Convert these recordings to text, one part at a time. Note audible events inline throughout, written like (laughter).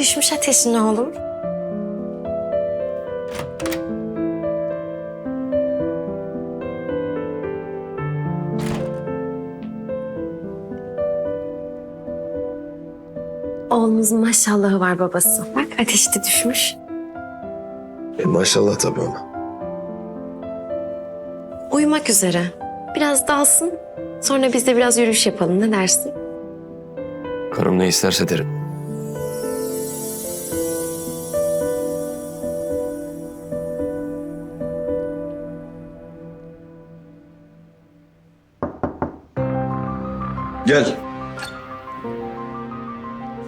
Düşmüş ateşin oğlum. Oğlumuzun maşallahı var babası. Bak ateşi de düşmüş. E, maşallah tabii ona. Uyumak üzere. Biraz dalsın. Sonra biz de biraz yürüyüş yapalım. Ne dersin? Karım ne isterse derim. Gel.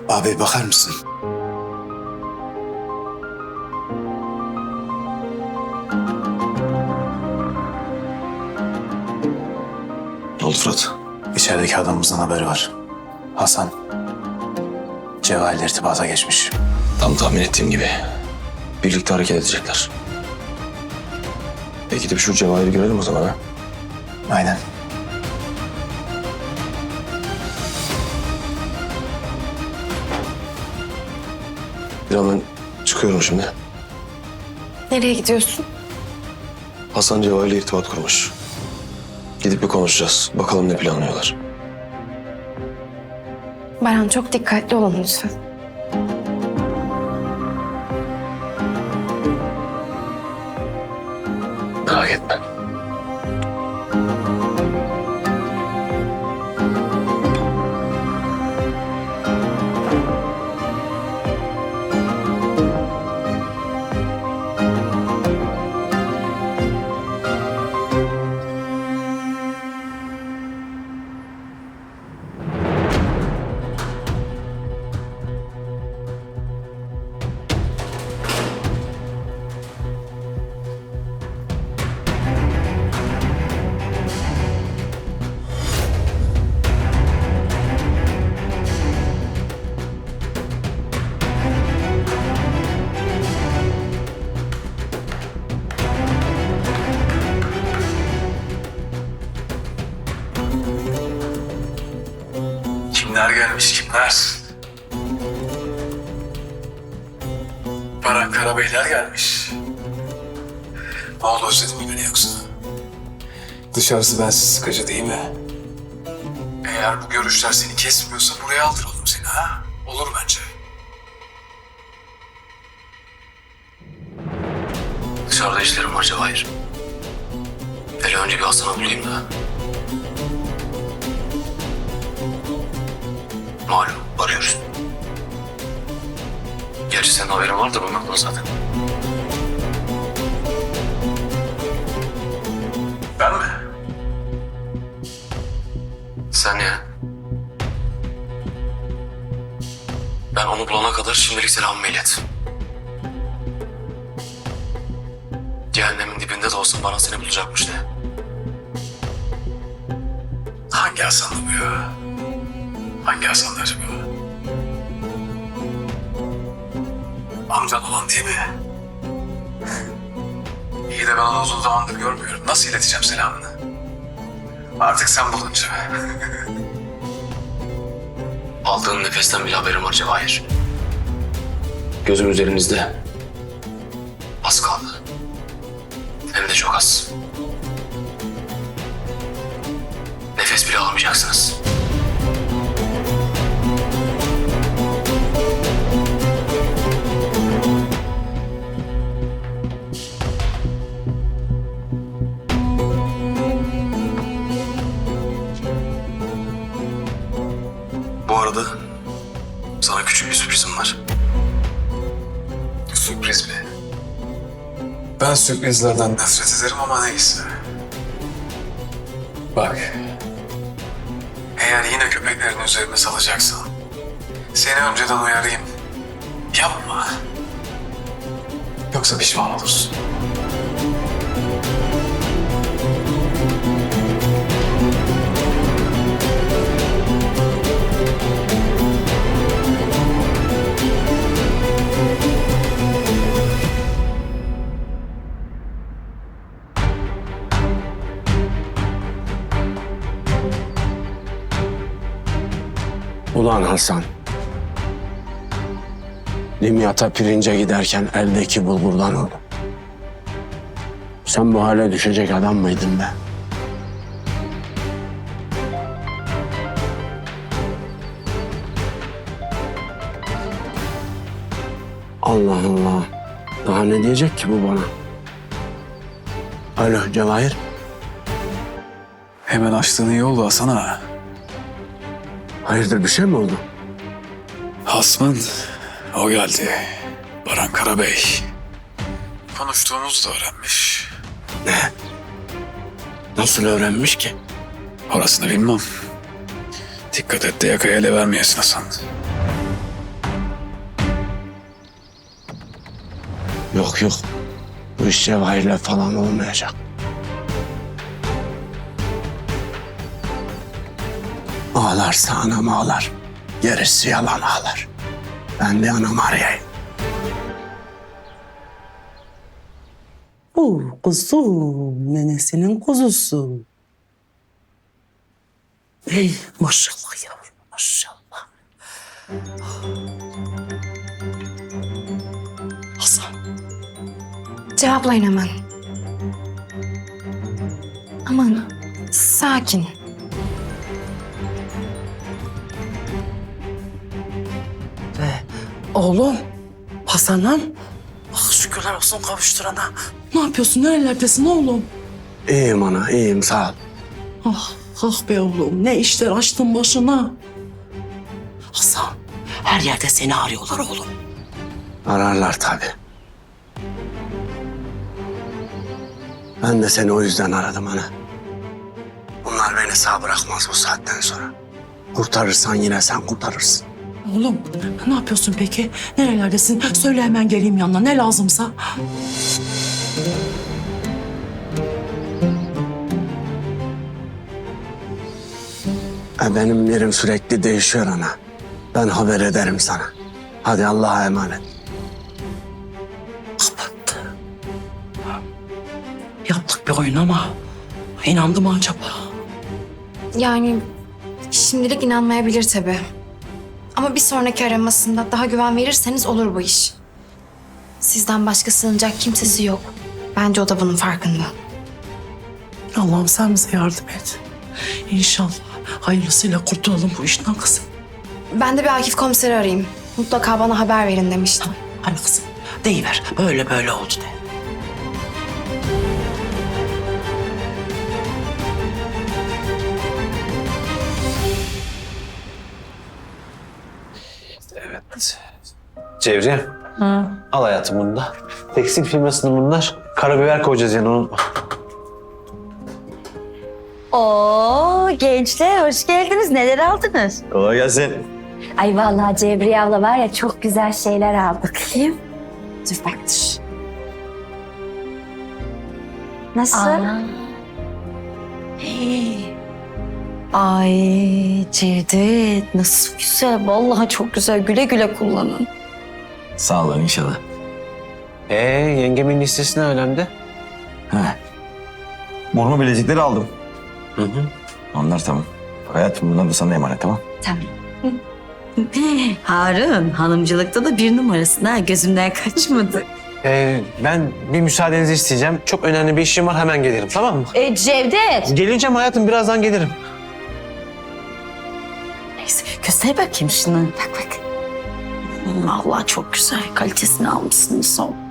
Abi bakar mısın? Ne oldu Fırat? İçerideki adamımızdan haberi var. Hasan. Cevahir'le irtibata geçmiş. Tam tahmin ettiğim gibi. Birlikte hareket edecekler. E gidip şu cevahiri görelim o zaman ha. Aynen. Birazdan çıkıyorum şimdi. Nereye gidiyorsun? Hasan Cevahir'le irtibat kurmuş. Gidip bir konuşacağız. Bakalım ne planlıyorlar. Baran çok dikkatli olun lütfen. Merak etme. Kimler? Baran Karabeyler gelmiş. Ne oldu özledin mi beni yoksa? Dışarısı bensiz sıkıcı değil mi? Eğer bu görüşler seni kesmiyorsa buraya aldıralım seni ha? Olur bence. Dışarıda işlerim var Cevahir. Hele önce bir Hasan'ı bulayım da. Malum arıyoruz. Gerçi senin haberin vardır bundan zaten. Ben mi? Sen ya. Ben onu bulana kadar şimdilik selamımı ilet. Cehennemin dibinde de olsun bana seni bulacakmış de. Hangi Hasan'dı bu ya? Hangi Hasan'dı acaba? Amcan olan değil mi? (laughs) İyi de ben onu uzun zamandır görmüyorum. Nasıl ileteceğim selamını? Artık sen bulunca. (laughs) Aldığın nefesten bile haberim var Cevahir. Gözüm üzerinizde. Az kaldı. Hem de çok az. Nefes bile alamayacaksınız. Sana küçük bir sürprizim var. Sürpriz mi? Ben sürprizlerden nefret ederim ama neyse. Bak. Eğer yine köpeklerin üzerine salacaksan... ...seni önceden uyarayım. Yapma. Yoksa pişman olursun. Ulan Hasan. Limyata pirince giderken eldeki bulgurdan oldu. Sen bu hale düşecek adam mıydın be? Allah Allah. Daha ne diyecek ki bu bana? Alo Cevahir. Hemen açtığın iyi oldu Hasan ağa. Hayırdır bir şey mi oldu? Hasmın o geldi. Baran Karabey. Konuştuğumuzu da öğrenmiş. Nasıl öğrenmiş ki? Orasını bilmem. Dikkat et de yakaya ele vermeyesin Hasan. Yok yok. Bu iş Cevahir'le falan olmayacak. Ağlarsa anam ağlar. Gerisi yalan ağlar. Ben bir anamı arayayım. Oo, kuzum, nenesinin kuzusu. Ey maşallah yavrum, maşallah. Hasan, Cevaplayın hemen. Aman sakin. Oğlum, Hasan'ım. Ah şükürler olsun kavuşturana. Ne yapıyorsun, nerelerdesin oğlum? İyiyim ana, iyiyim sağ ol. Ah, ah be oğlum, ne işler açtın başına. Hasan, her yerde seni arıyorlar oğlum. Ararlar tabii. Ben de seni o yüzden aradım ana. Bunlar beni sağ bırakmaz bu saatten sonra. Kurtarırsan yine sen kurtarırsın. Oğlum, ne yapıyorsun peki? Nerelerdesin? Söyle hemen geleyim yanına, ne lazımsa. E, benim yerim sürekli değişiyor ana. Ben haber ederim sana. Hadi Allah'a emanet. Kapattı. Yaptık bir oyun ama inandı mı acaba? Yani şimdilik inanmayabilir tabii. Ama bir sonraki aramasında daha güven verirseniz olur bu iş. Sizden başka sığınacak kimsesi yok. Bence o da bunun farkında. Allah'ım sen bize yardım et. İnşallah hayırlısıyla kurtulalım bu işten kızım. Ben de bir Akif komiseri arayayım. Mutlaka bana haber verin demiştim. Hadi kızım deyiver böyle böyle oldu de. Cevriye. Al hayatım bunu da. Tekstil firmasının bunlar. Karabiber koyacağız yani unutma. Oo gençler hoş geldiniz. Neler aldınız? Kolay gelsin. Ay vallahi Cebriye abla var ya çok güzel şeyler aldık. Kim? Dur bak dur. Nasıl? Hey. Ay Cevdet nasıl güzel. Vallahi çok güzel. Güle güle kullanın. Sağ olun inşallah. Ee yengemin listesi ne önemli? He. Morma bilezikleri aldım. Hı hı. Onlar tamam. Hayatım bunlar da sana emanet tamam. Tamam. (laughs) Harun hanımcılıkta da bir numarasın ha. Gözümden kaçmadı. Ee, ben bir müsaadenizi isteyeceğim. Çok önemli bir işim var hemen gelirim tamam mı? E, Cevdet. Geleceğim hayatım birazdan gelirim. Göster bakayım şunu. Bak bak. Allah çok güzel. Kalitesini almışsın son.